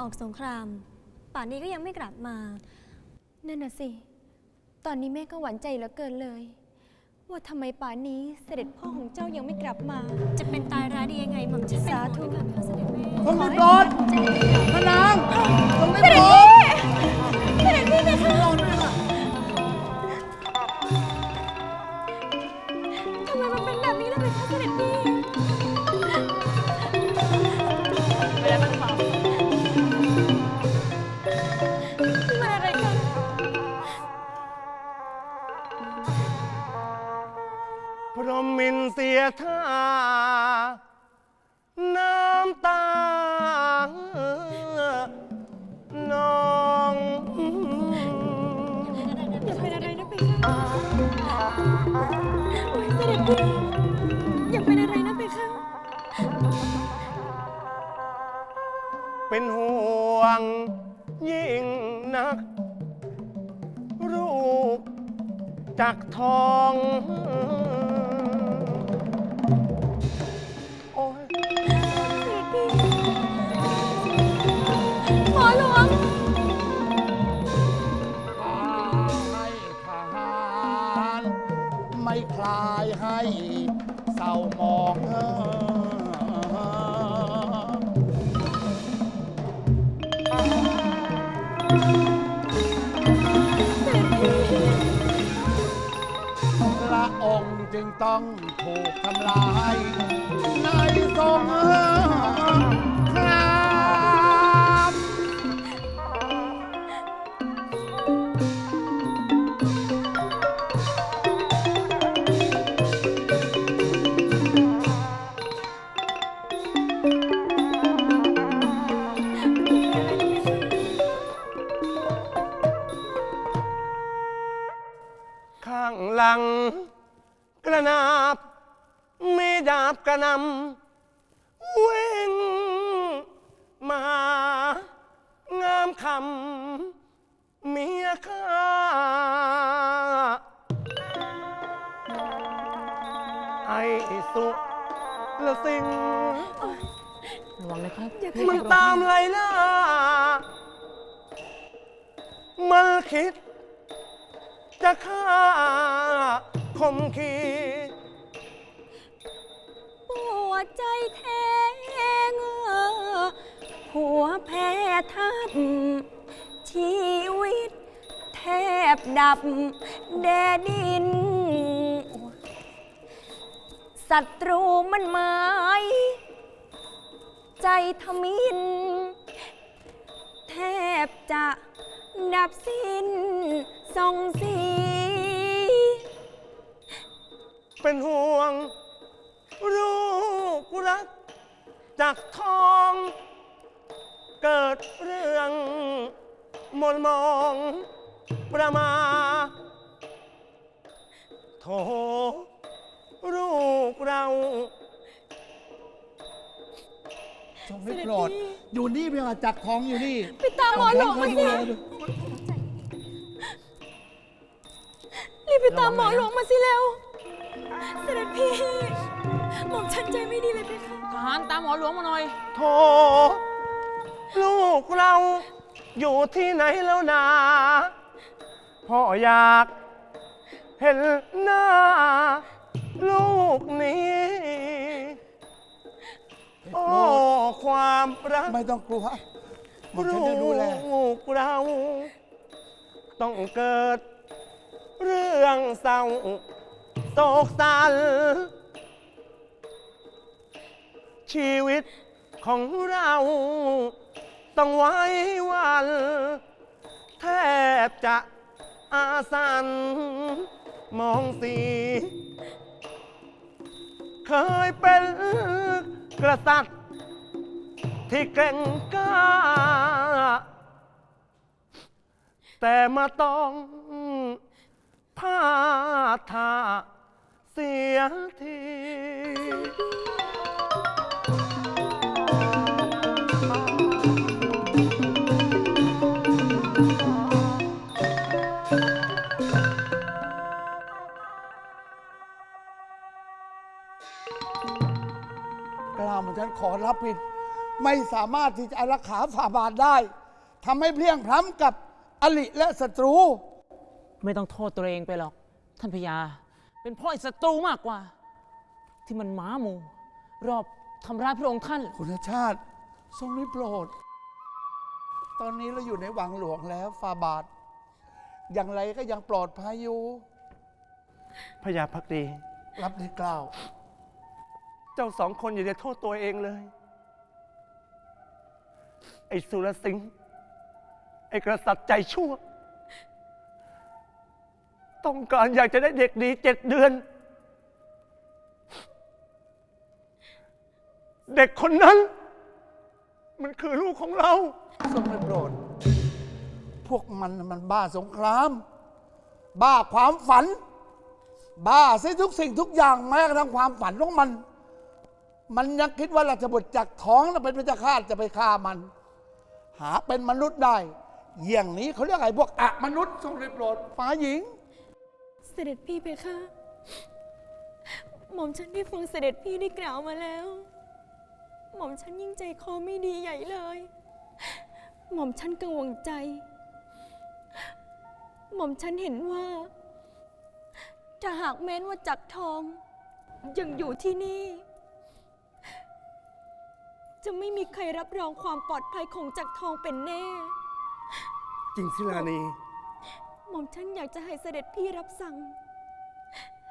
ออกสงคราม ป่านนี้ก็ยังไม่กลับมา นั่นน่ะสิ ตอนนี้แม่ก็หวั่นใจเหลือเกินเลย ว่าทำไมป่านนี้เสด็จพ่อของเจ้ายังไม่กลับมา จะเป็นตายร้ายได้ยังไงหม่อมฉันเป็นสาธุห่วงด้วยค่ะเสด็จแม่ทรงได้โปรดขอให้ พระนางทรงได้โปรดเสด็จพี่นะคะโปรดด้วยค่ะ พรหมินเสียท่า น้ำตานองอย่าเป็นอะไรนะเพคะโอ้ยเสด็จพี่อย่าเป็นอะไรนะเพคะเป็นห่วงยิ่งนัก จากทอง โอ้ยหมอหลวงให้ทหารไม่คลายให้เศร้าหมองเออ จึงต้องถูกทำลายในทรงคร กระนาบมีดาบกระหนำเว่งมางามคำเมียข้าไอ้สุละสิงระวังนะครับมันตามไล่ล่ามันคิดจะฆ่า คมขีปวดใจแทงหัวแพ้ทับชีวิต แทบดับแดดิน ศัตรูมันหมาย ใจทมิน แทบจะดับสิ้นส่องสี เป็นห่วง ลูกรัก จากท้อง เกิดเรื่องมนมองประมาโถลูกเรา ทรงได้โปรด อยู่นี่เพียงจักรทองอยู่นี่ไปตามหมอหลวงมาสิ รีบไปตามหมอหลวงมาสิเร็ว เสด็จพี่หม่อมฉันใจไม่ดีเลยเพคะทหารตามหมอหลวงมาหน่อย โถลูกเราอยู่ที่ไหนแล้วนาพ่ออยากเห็นหน้า ลูกนี้ โอ้ ความรัก ไม่ต้องกลัวหมอมฉันลูจะดูแลกเรา ต้องเกิด เรื่องเศร้า โศกสันชีวิตของเราต้องไว้วัน แทบจะอาสัน มองสี เคยเป็นกษัตริย์ ที่เก่งกล้า แต่มาต้องพลาดท่า เสียทีกล้าหมอมฉันขอรับผิด ไม่สามารถที่จะอารักขาฝ่าบาทได้ทำให้เพลียงพล้ำกับอลิและศัตรู ไม่ต้องโทษตัวเองไปหรอก ท่านพญา เป็นเพ่อไอ้ศัตรูมากกว่า ที่มันหม้าหมู รอบทำร้ายพระองค์ท่าน คุณชาติ ทรงได้โปรด ตอนนี้เราอยู่ในวังหลวงแล้วฟาบาท อย่างไรก็ยังปลอดภัยอยู่ พญาพักดี รับได้กล่าว เจ้าสองคนอย่าได้โทษตัวเองเลย ไอ้สุรสิงห์ไอ้กษัตริย์ใจชั่ว ต้องการอยากจะได้เด็กดีเจ็ดเดือน เด็กคนนั้น มันคือลูกของเรา ทรงได้โปรด พวกมันน่ะมันบ้าสงคราม บ้าความฝัน บ้าซิทุกสิ่งทุกอย่างแม้กระทั่งความฝันของมัน มันยังคิดว่าราชบุตรจากท้องน่ะเป็นพระเจ้าข้าจะไปฆ่ามัน หาเป็นมนุษย์ได้ อย่างนี้เขาเรียกอะไอ้พวกอะมนุษย์ทรงได้โปรดฟ้าหญิง เสด็จพี่เพคะ หม่อมฉันได้ฟังเสด็จพี่ได้กล่าวมาแล้ว หม่อมฉันยิ่งใจคอไม่ดีใหญ่เลย หม่อมฉันกังวลใจ หม่อมฉันเห็นว่า ถ้าหากแม้นว่าจักรทอง ยังอยู่ที่นี่ จะไม่มีใครรับรองความปลอดภัยของจักรทองเป็นแน่ จริงสิลานี หม่อมฉันอยากจะให้เสด็จพี่รับสั่ง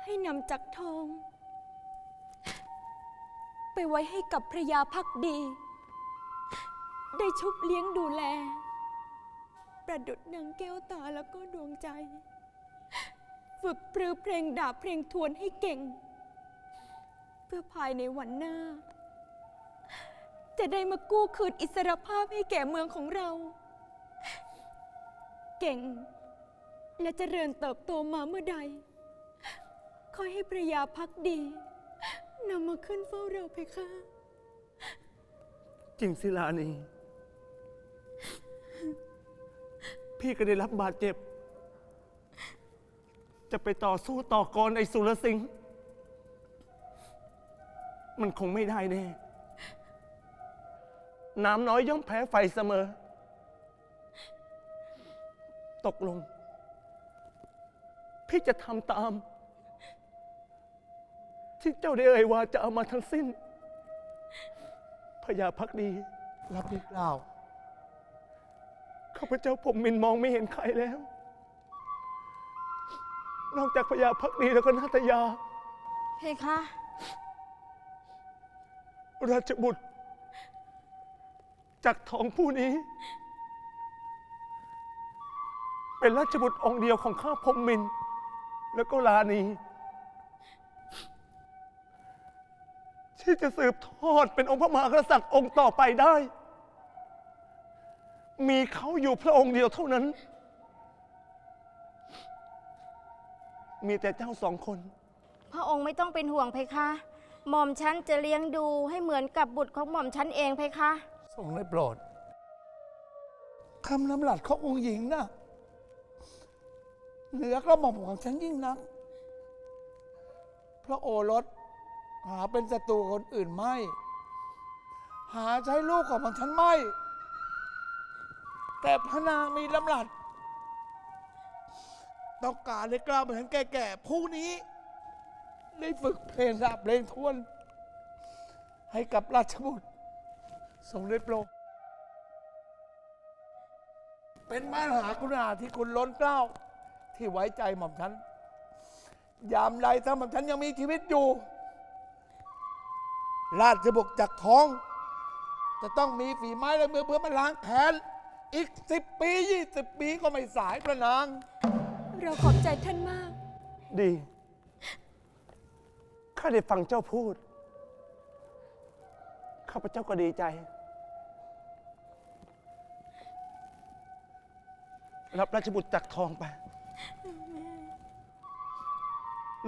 ให้นำจักรทอง ไปไว้ให้กับพระยาพักดี ได้ชุบเลี้ยงดูแล ประดุดนางแก้วตาแล้วก็ดวงใจ ฝึกปรือเพลงดาบเพลงทวนให้เก่ง เพื่อภายในวันหน้า จะได้มากู้คืนอิสรภาพให้แก่เมืองของเรา เก่ง และเจริญเติบโตมาเมื่อใดคอยให้พระยาพักดีนำมาขึ้นเฝ้าเราเพคะ จริงสิลานีพี่ก็ได้รับบาดเจ็บ จะไปต่อสู้ต่อกรไอ้สุรสิงห์มันคงไม่ได้แน่ น้ำน้อยย่อมแพ้ไฟเสมอ ตกลง พี่จะทำตาม ที่เจ้าได้เอ่ยวาจะเอามาทั้งสิ้นพญาพักดี รับได้กล่าวข้าพเจ้าผมมินมองไม่เห็นใครแล้ว นอกจากพญาพักดีแล้วก็นาตยา เพคะราชบุตร จากทองผู้นี้ เป็นราชบุตรองค์เดียวของข้าพรหมมิน แล้วก็ลานีที่จะสืบทอดเป็นองค์พระมหากษัตริย์องค์ต่อไปได้ มีเขาอยู่พระองค์เดียวเท่านั้น มีแต่เจ้าสองคน พระองค์ไม่ต้องเป็นห่วงเพคะหม่อมฉันจะเลี้ยงดูให้เหมือนกับบุตรของหม่อมฉันเองเพคะทรงได้โปรดคำน้ำหลัดขององค์หญิงนะ เหนือกระหม่อมของฉันยิ่งนัก พระโอรสหาเป็นศัตรูคนอื่นไม่ หาใช้ลูกของมันฉันไม่ แต่พระนางมีลำหลัด ต้องการได้กล้าเหมือนแก่ๆผู้นี้ ได้ฝึกเพลงราบเพลงทวน ให้กับราชบุตรทรงได้โปรดเป็นมหากรุณาที่คุณล้นเกล้า ที่ไว้ใจหม่อมฉัน ยามใดถ้าหม่อมฉันยังมีชีวิตอยู่ ราชบุตรจากท้อง จะต้องมีฝีไม้และมือเพื่อมาล้างแค้นอีกสิบปียี่สิบปีก็ไม่สายประนาง เราขอบใจท่านมาก ดี ข้าได้ฟังเจ้าพูด ข้าพเจ้าก็ดีใจ รับราชบุตรจักรทองไป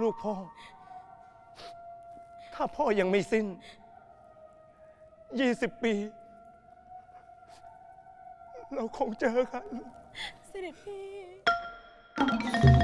ลูกพ่อ ถ้าพ่อยังไม่สิ้น ยี่สิบปี เราคงเจอกัน เสด็จพี่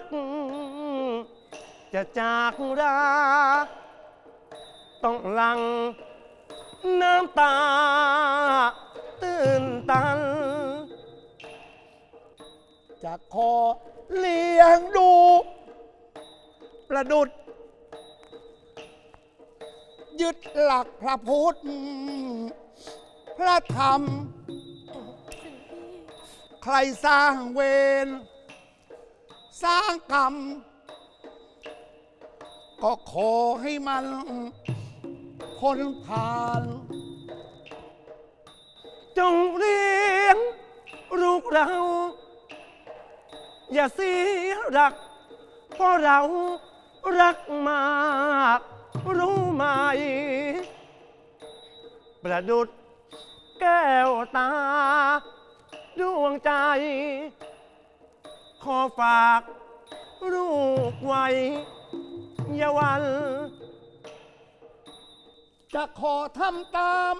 ก จะจากราต้องหลัง น้ำตา ตื้นตัน จะขอเลี้ยงดู ประดุด ยึดหลักพระพุทธ พระธรรม ใครสร้างเวร สร้างกรรม ก็ขอให้มันพ้นผ่าน จงเลี้ยงลูกเรา อย่าเสียรัก เพราะเรารักมาก รู้ไหม ประดุดแก้วตา ดวงใจ ขอฝากลูกไว้อยาวัน จะขอทำตาม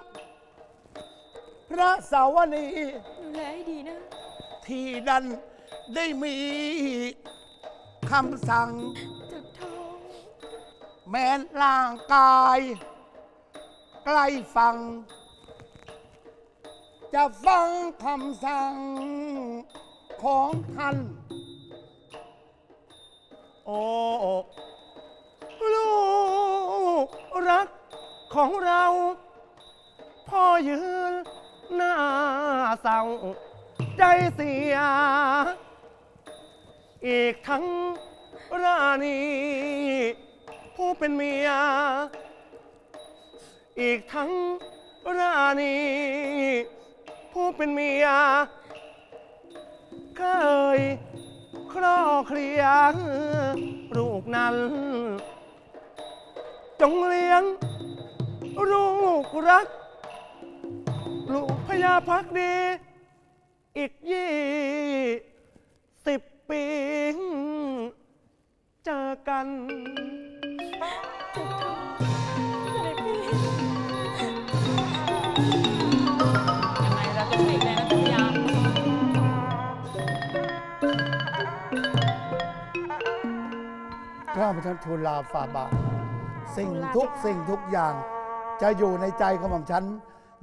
พระสาวนี ดูแลให้ดีนะ ที่ดันได้มีคำสั่งจับทอง แม้นร่างกาย ใกล้ฟัง จะฟังคำสั่งของท่าน โอ้ลูกรักของเรา พ่อยืนหน้าเศร้าใจเสีย อีกทั้งราณีผู้เป็นเมีย อีกทั้งราณีผู้เป็นเมียเคย ครอเคลียงลูกนั้น จงเลี้ยง ลูกรัก ลูกพญาพักดี อีกยี่สิบปี เจอกัน ข้าพเจ้าทูลลาฝ่าบาทสิ่งทุกสิ่งทุกอย่าง จะอยู่ในใจของหม่อมฉัน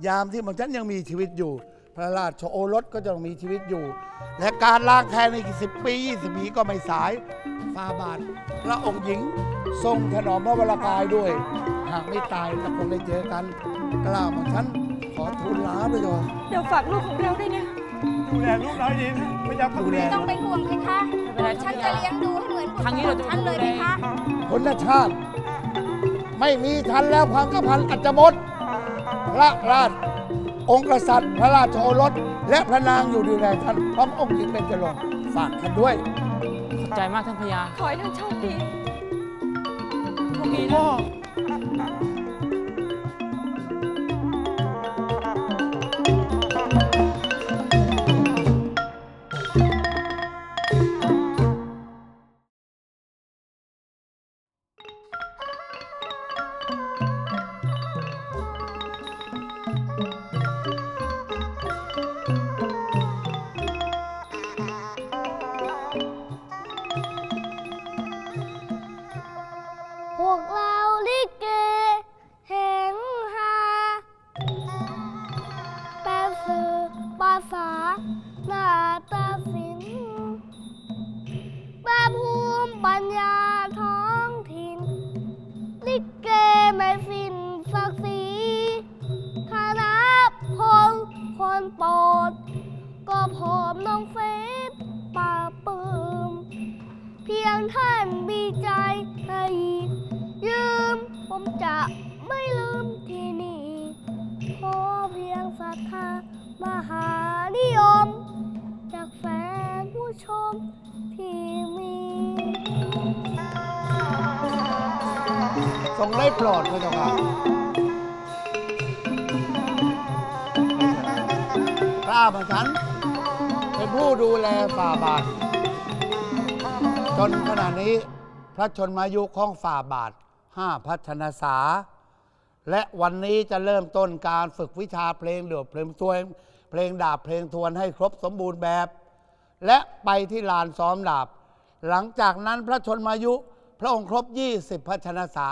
ยามที่หม่อมฉันยังมีชีวิตอยู่ พระราชโอรสก็จะต้องมีชีวิตอยู่ และการล้างแค้นในกี่สิบปียี่สิบปีก็ไม่สายฝ่าบาท พระองค์หญิงทรงถนอมพระวรากายด้วย หากไม่ตายจะคงได้เจอกันกล่าวหม่อมฉันขอทูลลาไปก่อน เดี๋ยวฝากลูกของเราด้วยนะ ดูแลลูกน้อยดีนะพญาพักดูแลดีไม่ต้องเป็นห่วงเพคะไม่เป็นไรฉันจะเลี้ยงดูให้เหมือนบุตรทางนี้ขอเรางจะฉันเลยเพคะคนละชาติ ไม่มีทันแล้วความกพันอาจจะหมดพระราชองค์กษัตริย์ พระราชโอรส และพระนางอยู่ดูแลท่านพร้อมองค์หญิงเป็นจรงค์ฝากท่านด้วยขอบใจมากท่านพญาขอให้ท่านโชคดีโชคดีนะ เร รงได้โปรดพระเจ้าค่ะของฉันเป็นผู้ดูแลฝ่าบาท จนขณะนี้พระชนมายุของฝ่าบาทห้าพัฒนษาและวันนี้จะเริ่มต้นการฝึกวิชาเพลงเดือบเพลงทวนเพลงดาบเพลงทวนให้ครบสมบูรณ์แบบ และไปที่ลานซ้อมดาบ หลังจากนั้นพระชนมายุ พระองค์ครบ 20 พัชนษา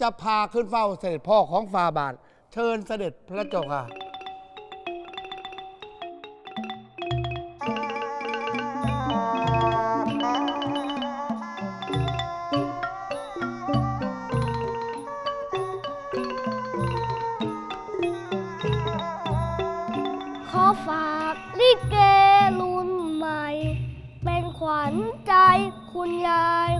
จะพาขึ้นเฝ้าเสด็จพ่อของฝ่าบาท เชิญเสด็จพระเจ้าค่ะ ขอฝากลิเกรุ่นใหม่ เป็นขวัญใจคุณยาย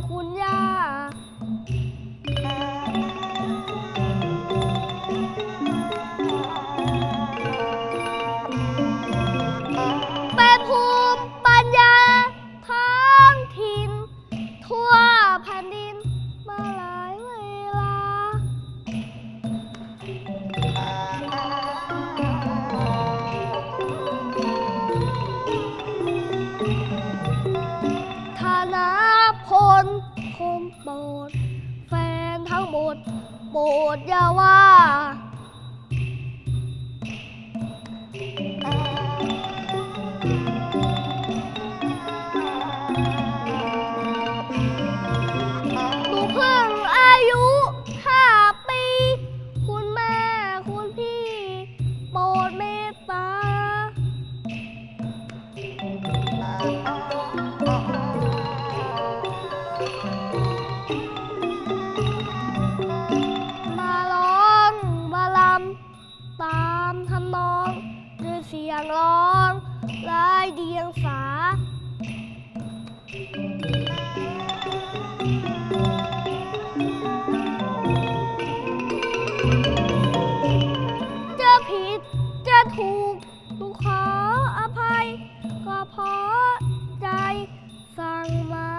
จะถูกหนูขออภัย ก็เพราะใจสั่งมา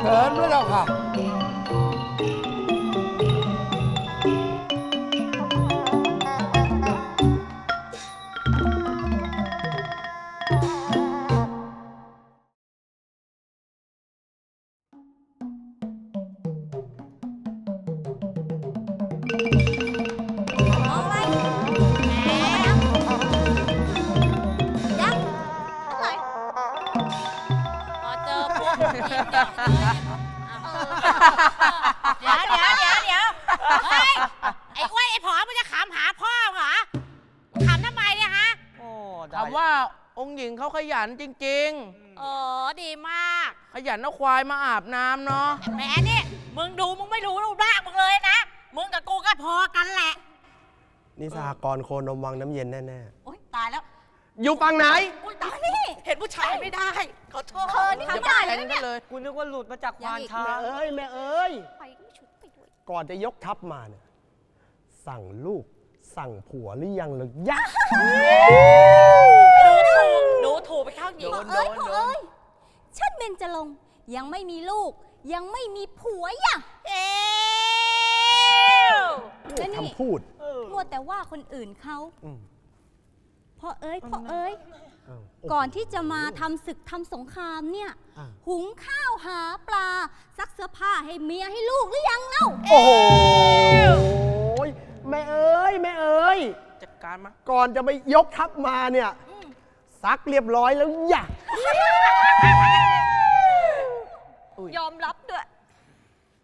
เชิญพระเจ้าค่ะ ว่าองค์หญิงเขาขยันจริงโอ้ดีมาก ๆ ขยันเอาควายมาอาบน้ำเนาะ แหมนี่ มึงดูมึงไม่รู้รูปร่างมึงเลยนะ มึงกับกูก็พอกันแหละ นี่สหกรณ์โคนมวังน้ำเย็นแน่ โอ๊ยตายแล้วๆอยู่ฝั่งไหน อุ้ยตายนี่เห็นผู้ชายไม่ได้ ขอโทษเขินค่ะจะไปแข่งกันเลย กูนึกว่าหลุดมาจากควานช้าแม่ง เอ้ย แม่เอ้ย ไปก็ไม่ชุดไปด้วย ก่อนจะยกทัพมาเนี่ยสั่งลูก สั่งผัวหรือยังหรือยักดูถูกดูถูกไปข้างหญิงโดนเอ้ยพ่อเอ้ยฉันเบนจะลงค์ยังไม่มีลูก ยังไม่มีผัวอย่ะเอ้วแล้วนี่ คำพูดมัวแต่ว่าคนอื่นเขาอืมพ่อเอ้ยพ่อเอ้ยเอ้าก่อนที่จะมาทำศึกทำสงครามเนี่ย อะ หุงข้าวหาปลา ซักเสื้อผ้าให้เมียให้ลูกหรือยังเล่าโอ้โห แม่เอ้ยแม่เอ้ย จัดการมาก่อนจะไปยกทัพมาเนี่ย ซักเรียบร้อยแล้วอย่ายอมรับด้วย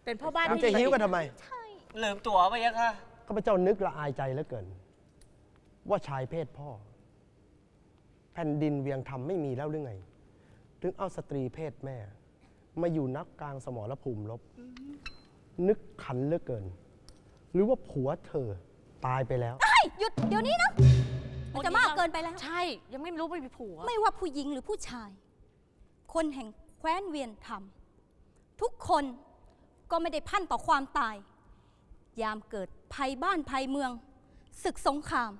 เป็นพ่อบ้านมันที่จะดีหิ้วกันทำไมลืมตัวไปยังค่ะข้าพเจ้านึกละอายใจเหลือเกิน ว่าชายเพศพ่อ แผ่นดินเวียงธรรมไม่มีแล้วหรือไง ถึงเอาสตรีเพศแม่ มาอยู่นักกลางสมรภูมิรบ นึกขันเหลือเกิน หรือว่าผัวเธอตายไปแล้วเฮ้ยหยุดเดี๋ยวนี้นะ มันจะมากเกินไปแล้ว ใช่ ยังไม่รู้ไม่มีผัว ไม่ว่าผู้หญิงหรือผู้ชาย คนแห่งแคว้นเวียนธรรม ทุกคนก็ไม่ได้พันต่อความตาย ยามเกิดภัยบ้านภัยเมือง ศึกสงคราม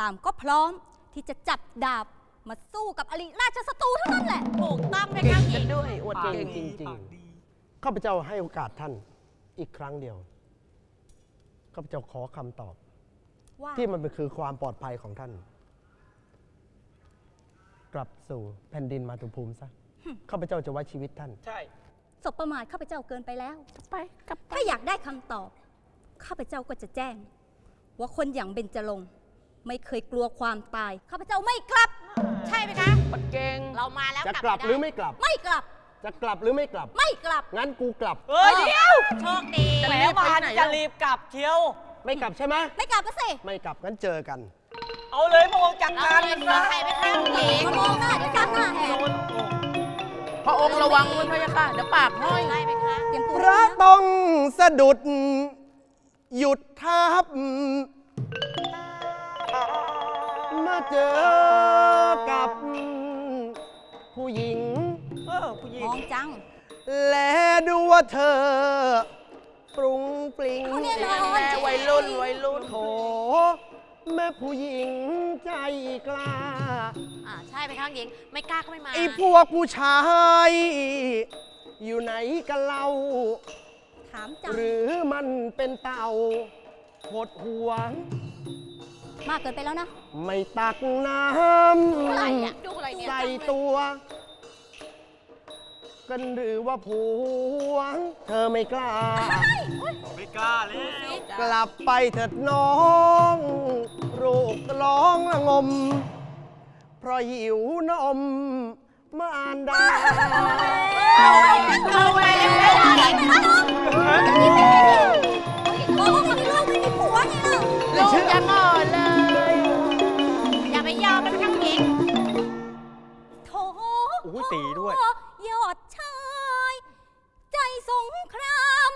ตามก็พร้อมที่จะจับดาบมาสู้กับอริราชศัตรูเท่านั้นแหละ ถูกต้องไหมเก่ข้างงหญิกันงด้วยอวดเก่เก่งงจริงๆข้าพเจ้าให้โอกาสท่านอีกครั้งเดียว ข้าพเจ้าขอคำตอบ ว่าที่มันเป็นคือความปลอดภัยของท่าน กลับสู่แผ่นดินมาตุภูมิซะข้าพเจ้าจะไว้ชีวิตท่าน ใช่ สบประมาทข้าพเจ้าเกินไปแล้ว ไปกลับไปถ้าอยากได้คำตอบ ข้าพเจ้าก็จะแจ้ง ว่าคนอย่างเบญจรงค์ไม่เคยกลัวความตาย ข้าพเจ้าไม่กลับ ใช่ไหมคะปัดเก่ง เรามาแล้วจะกลับกลับไม่หรือได้ไม่กลับ ไม่กลับ จะกลับหรือไม่กลับ ไม่กลับงั้นกูกลับ เฮ้ยเดี๋ยว โชคดี จะแหมรีบไปมาไหนจะอะรีบกลับเที่ยว ไม่กลับใช่ไหมไม่กลับก็สิไม่กลับงั้นเจอกัน เอาเลยพระองค์จัดเราการเรีเลยยนนะใครไปข้างหญิงมามองหน้าเดี๋ยวจ้างหน้าแหกพระองค์ระวังไว้พระยาค่ะเดี๋ยวปากห้อยได้ไหมคะเตรียมตัวพระนะต้องสะดุด หยุดทับมาเจอกับผู้หญิงเออผู้หญิ มงองจังและดูว่าเธอ ปรุงปริงเขาเนี่ยนอนแม่วัยรุ่นวัยรุ่นโถแม่ผู้หญิงใจกล้า อ่าใช่ไปข้างหญิง ไม่กล้าก็ไม่มาไอ้พวกผู้ชาย อยู่ไหนกันเล่าถามจัง หรือมันเป็นเต่าหดหวง มากเกินไปแล้วนะ ไม่ตักน้อะไรอะำดูอะไรเนี่ยใส่ตัว กันหรือว่าผัวเธอไม่กล้า ไม่กล้าเลยกลับไปเถิดน้องรูกร้องละงม เพราะหิวนมมารดาเอาไปเลยโอ้คนนี้ลูกไม่มีผัวไงล่ะลูกยังอ่อนเลยอย่า อ้ยตีด้วย ยอดชาย ใจสงคราม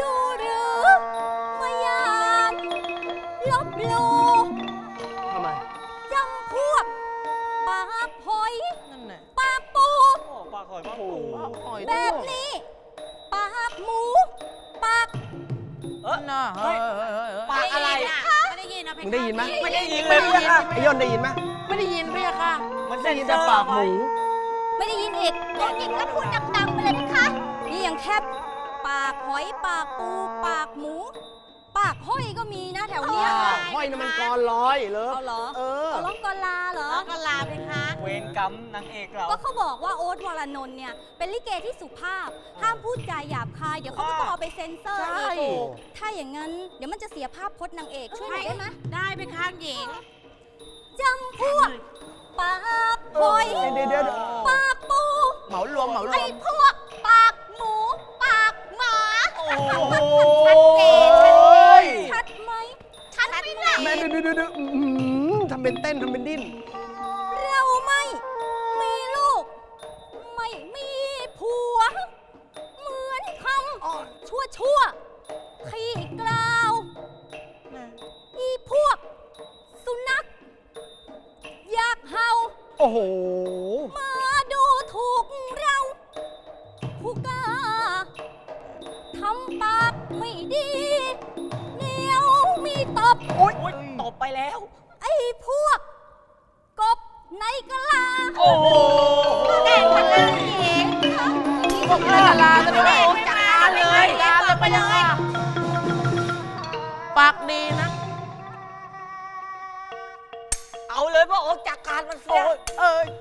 ดูหรือมายามลบหลูทำไม จำพวกปากหอยนั่นแหละปากปู โอ้ปากหอยปากปูปากหอยแบด้วยบนี้ปากหมูปากเออน่ะเฮ้ยเฮ้ยเฮ้ยเฮ้ย ปากอะไรไม่ได้ยินนะมึงได้ยินไหม ไม่ได้ยินเลยพระยาค่ะไอ้ย่นได้ยินไหม ไม่ได้ยินพระยาค่ะ มันได้ยินแต่ปากหมูไม่ได้ยินอีกบอกอีกก็พูดดังๆไปเลยนะคะ นี่ยังแคบปากหอยปากปู ปากหมู ปากห้อยก็มีนะแถวเนี้ยห้อยน้ำมันกรร้อยเหรอเอาเหรอเออเอาร้องกอลาเหรอแล้วก็ลาไปคะเวรกรรมนางเอกเรา ก็เขาบอกว่าโอ๊ตวรนนท์เนี่ยเป็นลิเกที่สุภาพ ห้ามพูดจาหยาบคาย เดี๋ยวเขาก็ต้องเอาไปเซ็นเซอร์ใช่อีกถ้าอย่างนั้นเดี๋ยวมันจะเสียภาพพจน์นางเอกช่วยหน่อยได้ไหมได้ไปข้างหญิง จำพวกปากหอยเดี๋ยวเดี๋ยวเดี๋ยว ปากปู เหมารวมเหมารวไอ้มพวกปากหมู ปากหมาโอ้โหชัดไหมชัดไหมล่ะแม่ดูดูดูดูอื้อหือทำเป็นเต้นทำเป็นดิ้น เราไม่ มีลูก ไม่มีผัว เหมือนคำชั่วชั่วๆขี้กล่าว อีพวก เห่าโอ้โห มาดูถูกเราผู้กล้าทำปากไม่ดีเหนียวมีตบ โอ๊ยตบไปแล้ว ไอ้พวก กบในกะลาโอ้โหแต่งมาข้างหญิงพวกนี้ดาราซะด้วยจัดการเลยจัดการเลยพระยาค่ะปากดี น